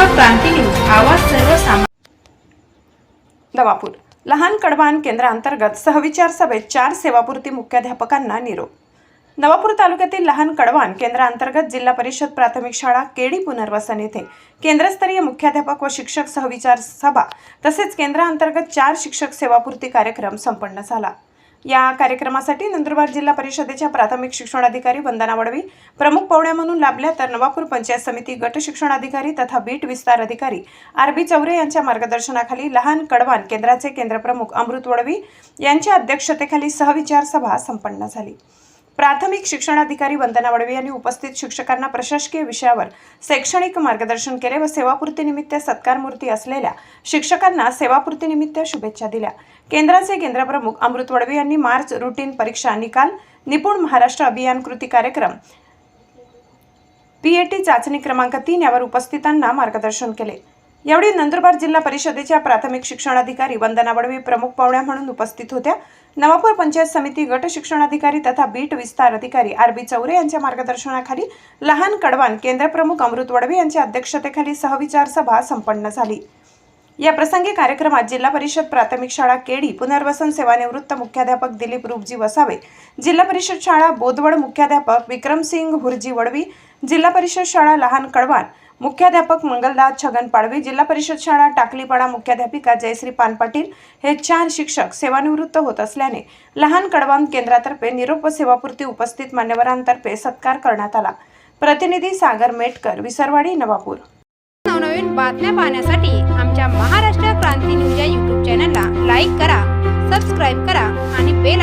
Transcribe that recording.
क्रांती news आवाज नवापूर. लहान कडवान केंद्रांतर्गत सहविचार सभेत चार सेवापूर्ती मुख्याध्यापकांना निरोप. नवापूर तालुक्यातील लहान कडवान केंद्रांतर्गत जिल्हा परिषद प्राथमिक शाळा केडी पुनर्वसन येथे केंद्रस्तरीय मुख्याध्यापक व शिक्षक सहविचार सभा तसेच केंद्रांतर्गत चार शिक्षक सेवापूर्ती कार्यक्रम संपन्न झाला. या कार्यक्रमासाठी नंदुरबार जिल्हा परिषदेच्या प्राथमिक शिक्षणाधिकारी वंदना वडवी प्रमुख पाहुण्या म्हणून लाभल्या तर नवापूर पंचायत समिती गट शिक्षणाधिकारी तथा बीट विस्तार अधिकारी आर बी चौरे यांच्या मार्गदर्शनाखाली लहान कडवान केंद्राचे केंद्रप्रमुख अमृत वडवी यांच्या अध्यक्षतेखाली सहविचार सभा संपन्न झाली. प्राथमिक शिक्षणाधिकारी वंदना वडवे यांनी उपस्थित शिक्षकांना प्रशासकीय विषयावर शैक्षणिक मार्गदर्शन केले व सेवापूर्तीनिमित्त सत्कारमूर्ती असलेल्या शिक्षकांना सेवापूर्तीनिमित्त शुभेच्छा दिल्या. केंद्राचे केंद्रप्रमुख अमृत वडवे यांनी मार्च रुटीन परीक्षा निकाल निपुण महाराष्ट्र अभियान कृती कार्यक्रम पीएटी चाचणी क्रमांक तीन यावर उपस्थितांना मार्गदर्शन केले. यावेळी नंदुरबार जिल्हा परिषदेच्या प्राथमिक शिक्षणाधिकारी वंदना वडवे प्रमुख पाहुण्या म्हणून उपस्थित होत्या. नवापूर पंचायत समिती गट शिक्षणाधिकारी तथा बीट विस्तार अधिकारी आर बी चौरे यांच्या मार्गदर्शनाखाली लहान कडवान केंद्रप्रमुख अमृत वडवे यांच्या अध्यक्षतेखाली सहविचार सभा संपन्न झाली. या प्रसंगी कार्यक्रमात जिल्हा परिषद प्राथमिक शाळा केडी पुनर्वसन सेवानिवृत्त मुख्याध्यापक दिलीप रूपजी वसावे जिल्हा परिषद शाळा बोदवड मुख्याध्यापक विक्रमसिंग हुरजी वडवी जिल्हा परिषद शाळा लहान कडवान मुख्याध्यापक मंगलदास छगन पाडवी जिल्हा परिषद शाळा टाकलीपाडा मुख्याध्यापिका जयश्री पान पाटील हे चार शिक्षक सेवानिवृत्त होत असल्याने लहान कडवान केंद्रातर्फे निरोप व सेवापूर्ती उपस्थित मान्यवरांतर्फे सत्कार करण्यात आला. प्रतिनिधी सागर मेटकर विसरवाडी नवापूर. नवनवीन बातम्या पाहण्यासाठी आमच्या महाराष्ट्र क्रांती न्यूज या यूट्यूब चॅनलला लाईक करा सबस्क्राईब करा आणि बेल